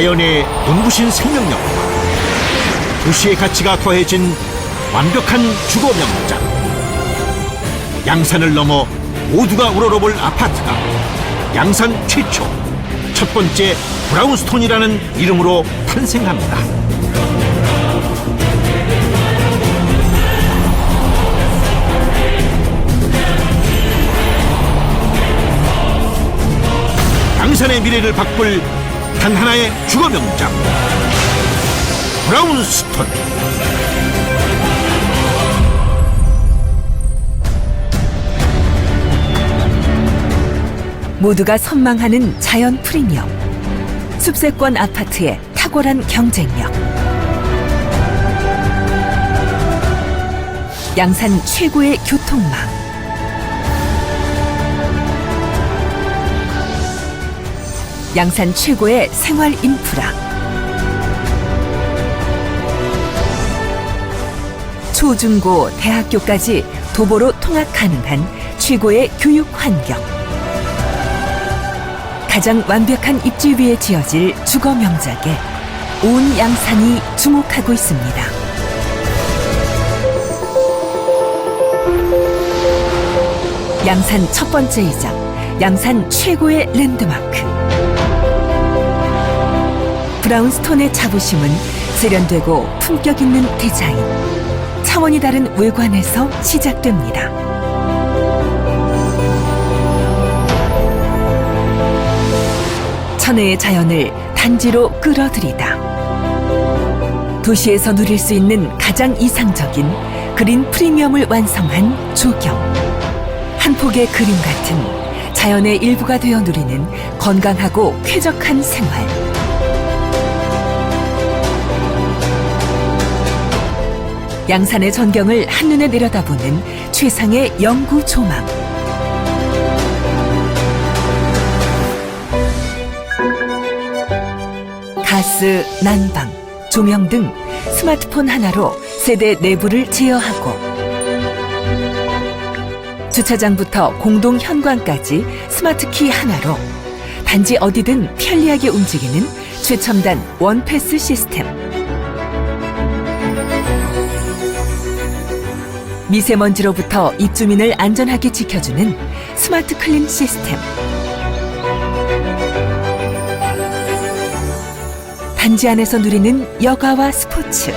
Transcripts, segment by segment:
자연의 눈부신 생명력과 도시의 가치가 더해진 완벽한 주거 명장 양산을 넘어 모두가 우러러볼 아파트가 양산 최초 첫 번째 브라운스톤이라는 이름으로 탄생합니다. 양산의 미래를 바꿀 단 하나의 주거 명장 브라운스톤 모두가 선망하는 자연 프리미엄. 숲세권 아파트의 탁월한 경쟁력. 양산 최고의 교통망. 양산 최고의 생활 인프라. 초중고 대학교까지 도보로 통학 가능한 최고의 교육 환경. 가장 완벽한 입지 위에 지어질 주거 명작에 온 양산이 주목하고 있습니다. 양산 첫 번째이자 양산 최고의 랜드마크. 브라운스톤의 자부심은 세련되고 품격 있는 디자인, 차원이 다른 외관에서 시작됩니다. 천혜의 자연을 단지로 끌어들이다. 도시에서 누릴 수 있는 가장 이상적인 그린 프리미엄을 완성한 조경. 한 폭의 그림 같은 자연의 일부가 되어 누리는 건강하고 쾌적한 생활. 양산의 전경을 한눈에 내려다보는 최상의 영구 조망. 가스, 난방, 조명 등 스마트폰 하나로 세대 내부를 제어하고 주차장부터 공동 현관까지 스마트키 하나로 단지 어디든 편리하게 움직이는 최첨단 원패스 시스템. 미세먼지로부터 입주민을 안전하게 지켜주는 스마트 클린 시스템. 단지 안에서 누리는 여가와 스포츠.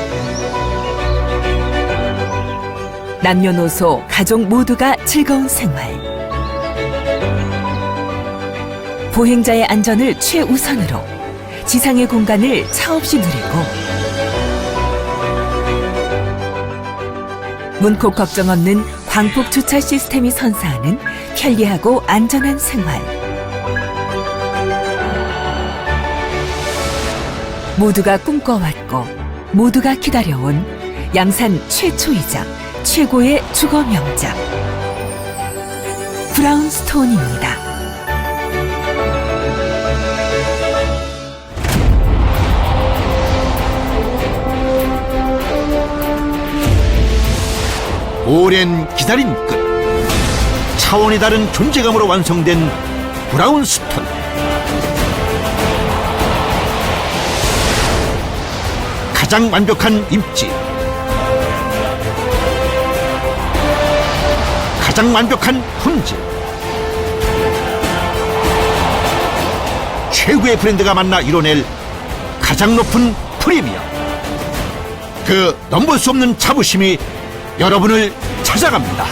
남녀노소 가족 모두가 즐거운 생활. 보행자의 안전을 최우선으로 지상의 공간을 차 없이 누리고 문콕 걱정 없는 광폭 주차 시스템이 선사하는 편리하고 안전한 생활. 모두가 꿈꿔왔고 모두가 기다려온 양산 최초이자 최고의 주거 명작 브라운스톤입니다. 오랜 기다림 끝 차원이 다른 존재감으로 완성된 브라운 스톤. 가장 완벽한 입지. 가장 완벽한 품질. 최고의 브랜드가 만나 이뤄낼 가장 높은 프리미엄. 그 넘볼 수 없는 자부심이 여러분을 찾아갑니다.